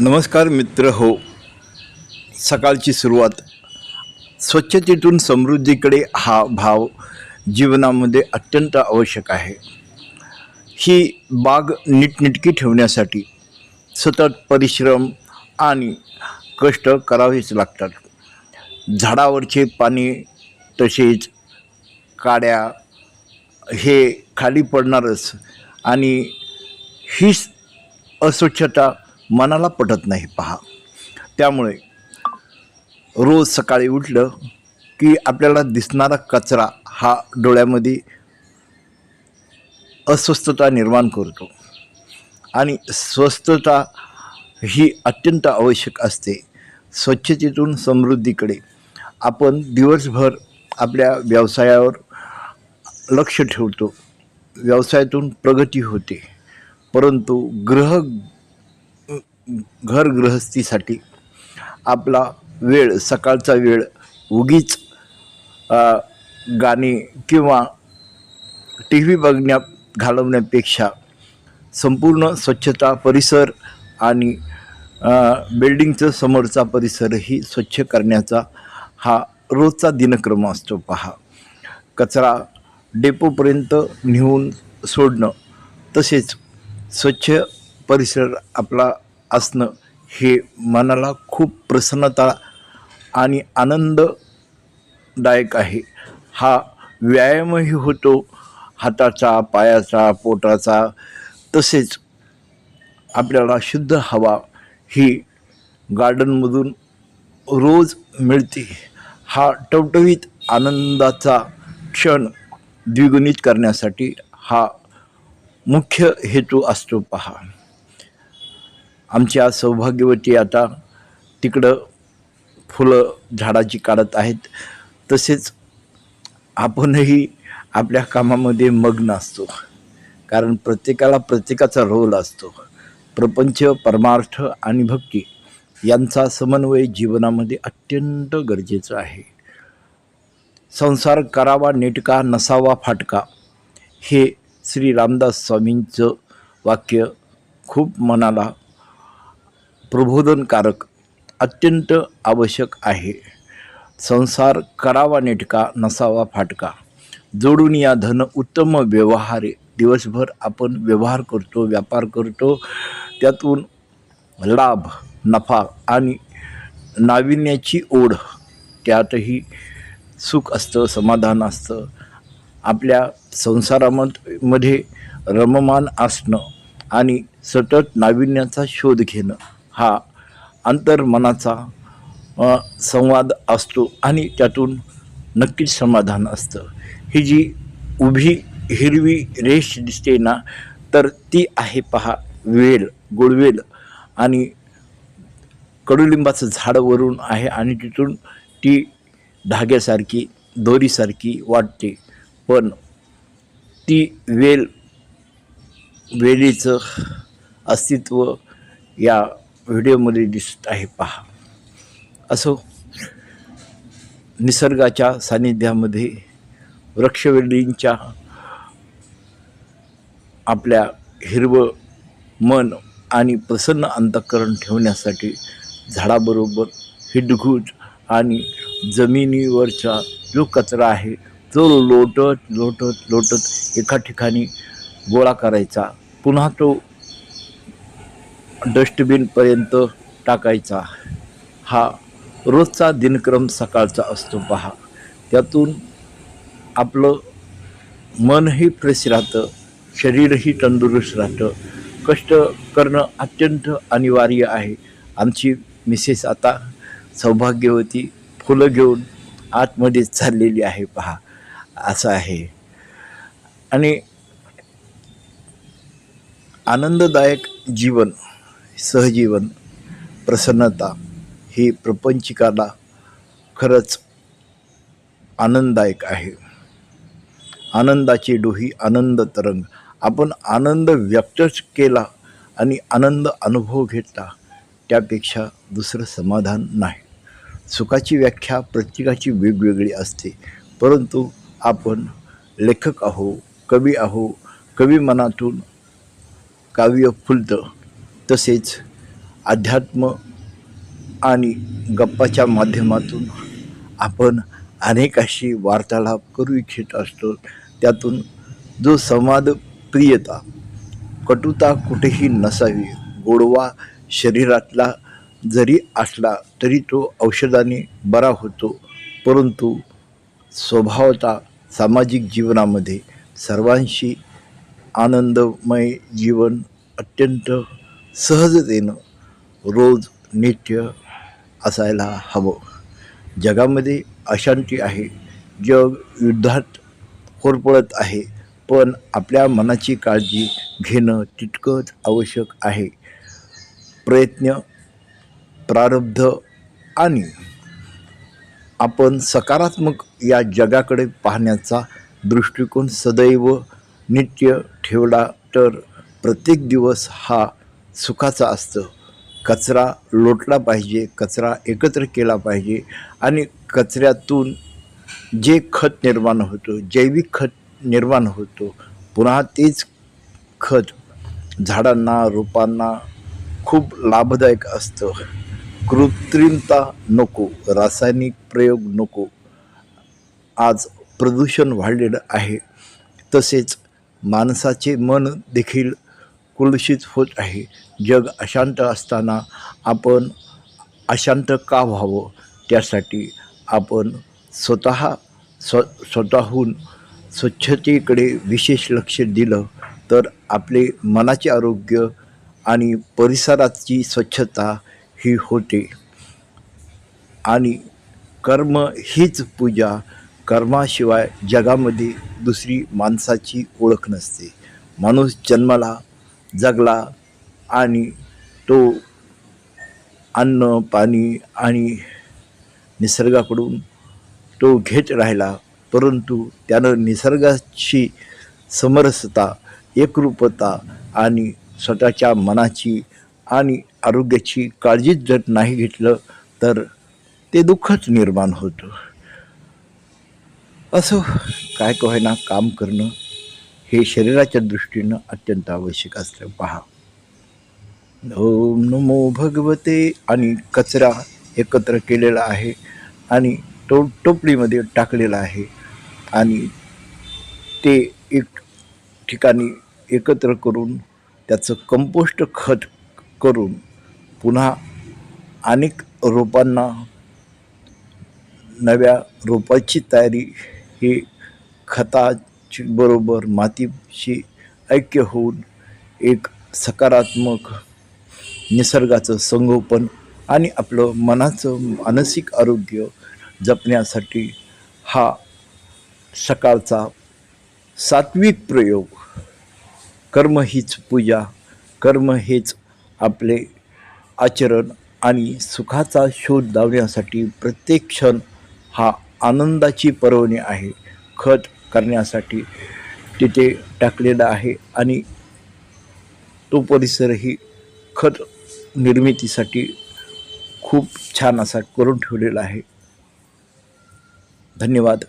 नमस्कार मित्र हो. सकाळची सुरुवात. स्वच्छतेतून समृद्धीकडे हा भाव जीवनामध्ये अत्यंत आवश्यक आहे. ही बाग नीटनिटकी ठेवण्यासाठी सतत परिश्रम आणि कष्ट करावेच लागतात. झाडावरचे पाणी तसेच काड्या हे खाली पडणारच आणि हीच अस्वच्छता मनाला पटत नाही पहा. त्यामुळे रोज सकाळी उठलं की आपल्याला दिसणारा कचरा हा डोळ्यामध्ये अस्वस्थता निर्माण करतो. आणि स्वस्थता ही अत्यंत आवश्यक असते. स्वच्छतेतून समृद्धीकडे आपण दिवसभर आपल्या व्यवसायावर लक्ष ठेवतो. व्यवसायातून प्रगती होते. परंतु ग्रह घरगृहस्थीसाठी आपला वेळ सकाळचा वेळ उगीच गाणी किंवा टी व्ही बघण्या घालवण्यापेक्षा संपूर्ण स्वच्छता परिसर आणि बिल्डिंगचं समोरचा परिसरही स्वच्छ करण्याचा हा रोजचा दिनक्रम असतो. पहा कचरा डेपोपर्यंत नेऊन सोडणं तसेच स्वच्छ परिसर आपला असणं हे मनाला खूप प्रसन्नता आणि आनंददायक आहे. हा व्यायामही होतो. हाताचा पायाचा पोटाचा तसेच आपल्याला शुद्ध हवा ही गार्डनमधून रोज मिळते. हा टवटवीत आनंदाचा क्षण द्विगुणित करण्यासाठी हा मुख्य हेतू असतो पहा. आमच्या सौभाग्यवती आता तिकडं फुलं झाडाची काढत आहेत. तसेच आपणही आपल्या कामामध्ये मग्न असतो. कारण प्रत्येकाला प्रत्येकाचा रोल असतो. प्रपंच परमार्थ आणि भक्ती यांचा समन्वय जीवनामध्ये अत्यंत गरजेचं आहे. संसार करावा नेटका नसावा फाटका हे श्री रामदास स्वामींचं वाक्य खूप मनाला प्रबोधनकारक अत्यंत आवश्यक आहे. संसार करावा नेटका नसावा फाटका. जोडून या धन उत्तम व्यवहारे दिवसभर आपण व्यवहार करतो व्यापार करतो. त्यातून लाभ नफा आणि नाविन्याची ओढ त्यातही सुख असतं समाधान असतं. आपल्या संसारामध्ये रममान असणं आणि सतत नाविन्याचा शोध घेणं हा अंतर्मनाचा संवाद असतो आणि त्यातून नक्कीच समाधान असतं. ही जी उभी हिरवी रेष दिसते ना तर ती आहे पहा वेल गोडवेल आणि कडुलिंबाचं झाड वरून आहे आणि तिथून ती धाग्यासारखी दोरीसारखी वाटते. पण ती वेल वेलीचं अस्तित्व या व्हिडिओमध्ये दिसत आहे पहा. असो निसर्गाच्या सानिध्यामध्ये वृक्षवेलींच्या आपल्या हिरवं मन आणि प्रसन्न अंतःकरण ठेवण्यासाठी झाडाबरोबर हिडघूज आणि जमिनीवरचा जो कचरा आहे तो लोटत लोटत लोटत एका ठिकाणी गोळा करायचा. पुन्हा तो डस्टबिनपर्यंत टाकायचा. हा रोजचा दिनक्रम सकाळचा असतो पहा. त्यातून आपलं मनही फ्रेश राहतं शरीरही तंदुरुस्त राहतं. कष्ट करणं अत्यंत अनिवार्य आहे. आमची मिसेस आता सौभाग्यवती फुलं घेऊन आतमध्ये चाललेली आहे पहा. असं आहे. आणि आनंददायक जीवन सहजीवन प्रसन्नता ही प्रपंचिकाला खरंच आनंददायक आहे. आनंदाची डोही आनंद तरंग. आपण आनंद व्यक्तच केला आणि आनंद अनुभव घेतला त्यापेक्षा दुसरं समाधान नाही. सुखाची व्याख्या प्रत्येकाची वेगवेगळी असते. परंतु आपण लेखक आहो कवी आहो कवी मनातून काव्य फुलतं तसेच अध्यात्म आणि गप्पाच्या माध्यमातून आपण अनेकाशी वार्तालाप करू इच्छित असतो. त्यातून जो संवाद प्रियता कटुता कुठेही नसावी गोडवा शरीरातला जरी असला तरी तो औषधाने बरा होतो. परंतु स्वभावता सामाजिक जीवनामध्ये सर्वांशी आनंदमय जीवन अत्यंत सहजतेनं रोज नित्य असायला हवं. जगामध्ये अशांती आहे. जग युद्धात होरपळत आहे. पण आपल्या मनाची काळजी घेणं तितकंच आवश्यक आहे. प्रयत्न प्रारब्ध आणि आपण सकारात्मक या जगाकडे पाहण्याचा दृष्टिकोन सदैव नित्य ठेवला तर प्रत्येक दिवस हा सुखाचं असतं. कचरा लोटला पाहिजे कचरा एकत्र केला पाहिजे आणि कचऱ्यातून जे खत निर्माण होतं जैविक खत निर्माण होतो पुन्हा तेच खत झाडांना रोपांना खूप लाभदायक असतं. कृत्रिमता नको रासायनिक प्रयोग नको. आज प्रदूषण वाढलेलं आहे. तसेच माणसाचे मन देखील कुलुषित होत आहे. जग अशांत असताना आपण अशांत का व्हावं? त्यासाठी आपण स्वतः स्व स्वतःहून स्वच्छतेकडे विशेष लक्ष दिलं तर आपले मनाचे आरोग्य आणि परिसराची स्वच्छता ही होते. आणि कर्म हीच पूजा कर्माशिवाय जगामध्ये दुसरी माणसाची ओळख नसते. माणूस जन्माला जगला आणि तो अन्न पाणी आणि निसर्गाकडून तो घेत राहिला. परंतु त्यानं निसर्गाची समरसता एकरूपता आणि स्वतःच्या मनाची आणि आरोग्याची काळजीच जर नाही घेतलं तर ते दुःखच निर्माण होतं. असं काय ना काम करणं हे शरीराच्या दृष्टीनं अत्यंत आवश्यक असलं पहा. ओम नमो भगवते. आणि कचरा एकत्र केलेला आहे आणि तो टोपलीमध्ये टाकलेला आहे. आणि ते एक ठिकाणी एकत्र करून त्याचं कंपोस्ट खत करून पुन्हा अनेक रोपांना नव्या रोपाची तयारी ही खता बरोबर मातीशी ऐक्य होऊन एक सकारात्मक निसर्गाचं संगोपन आणि आपलं मनाचं मानसिक आरोग्य जपण्यासाठी हा सकाळचा सात्विक प्रयोग. कर्म हीच पूजा कर्म हेच आपले आचरण आणि सुखाचा शोध लावण्यासाठी प्रत्येक क्षण हा आनंदाची पर्वणी आहे. खत करण्यासाठी तिथे टाकलेला आहे आणि तो परिसरही खत निर्मितीसाठी खूप छान असा करून ठेवलेला आहे. धन्यवाद.